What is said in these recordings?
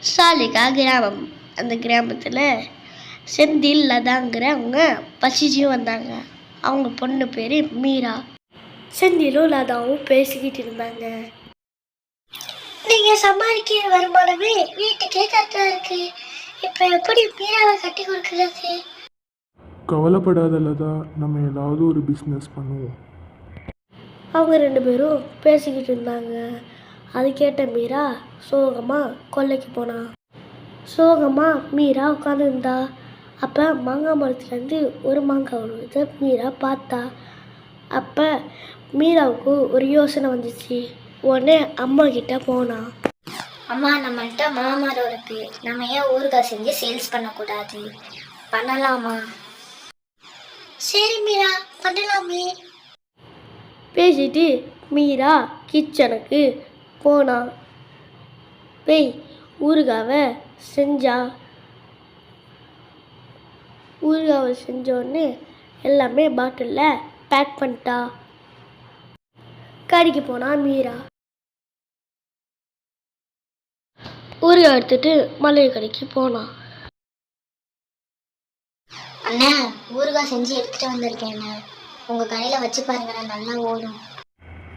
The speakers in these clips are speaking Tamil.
சாலிகா கிராமம். அந்த கிராமத்தில் செந்தில் லதாங்கிறவங்க பசிச்சு வந்தாங்க. அவங்க பொண்ணு பேர் மீரா. செந்திலும் லதாவும் பேசிக்கிட்டு இருந்தாங்க. நீங்க சம்பாதிக்கிற வருமானமே வீட்டுக்கே கரெக்டா இருக்கு. இப்ப எப்படி மீராவை கட்டி கொடுக்கறது? கவலைப்படாத லதா நம்ம ஏதாவது ஒரு பிஸ்னஸ் பண்ணுவோம். அவங்க ரெண்டு பேரும் பேசிக்கிட்டு இருந்தாங்க. அது கேட்ட மீரா சோகமாக கொல்லைக்கு போனா. சோகமாக மீரா உட்காந்துருந்தா அப்போ மாங்காய் மரத்துலேருந்து ஒரு மாங்காய் விழுது மீரா பார்த்தா. அப்போ மீராவுக்கு ஒரு யோசனை வந்துச்சு. உடனே அம்மா கிட்ட போனா. அம்மா நம்மள்ட்ட மாமரம் இருக்கு. நம்ம ஏன் ஊறுகாய் செஞ்சு சேல்ஸ் பண்ணக்கூடாது? பண்ணலாமா? சரி மீரா பண்ணலாமே. பேசிட்டு மீரா கிச்சனுக்கு போனா? பேய் ஊறுகாவை செஞ்சா? ஊறுகாவை செஞ்சோடனே எல்லாமே பாட்டிலில் பேக் பண்ணிட்டா? கடைக்கு போனா மீரா. ஊறுகாய் எடுத்துட்டு மளிகை கடைக்கு போனான் அண்ணா ஊறுகாய் செஞ்சு எடுத்துட்டு வந்திருக்கேன் உங்க கடையில வச்சு பாருங்க நல்லா ஓடும்.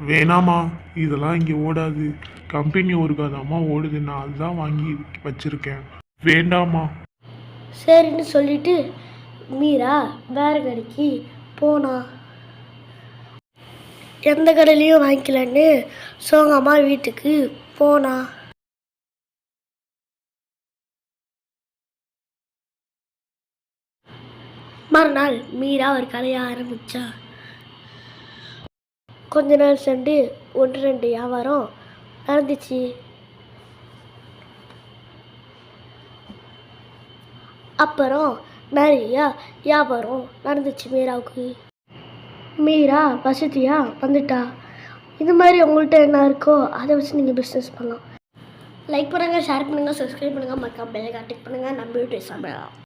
வேணாமா இதெல்லாம் இங்கே ஓடாது. கம்பெனி ஒருக்காதாம்மா ஓடுது நான் அதுதான் வாங்கி வச்சிருக்கேன். வேண்டாமா? சரின்னு சொல்லிட்டு மீரா வேற கடைக்கு போனா. எந்த கடையிலையும் வாங்கிக்கலன்னு சோகமா வீட்டுக்கு போனா. மறுநாள் மீரா ஒரு கலையை ஆரம்பிச்சா. கொஞ்ச நாள் சென்று ஒன்று ரெண்டு வியாபாரம் நடந்துச்சு. அப்புறம் நிறையா வியாபாரம் நடந்துச்சு மீராவுக்கு. மீரா வசதியாக வந்துட்டா. இது மாதிரி உங்கள்கிட்ட என்ன இருக்கோ அதை வச்சு நீங்கள் பிஸ்னஸ் பண்ணலாம். லைக் பண்ணுங்கள் ஷேர் பண்ணுங்கள் சப்ஸ்கிரைப் பண்ணுங்கள் மறக்காம பெல்லை கான்டெக்ட் பண்ணுங்கள் நம்ம யூடியூப் சமையலாம்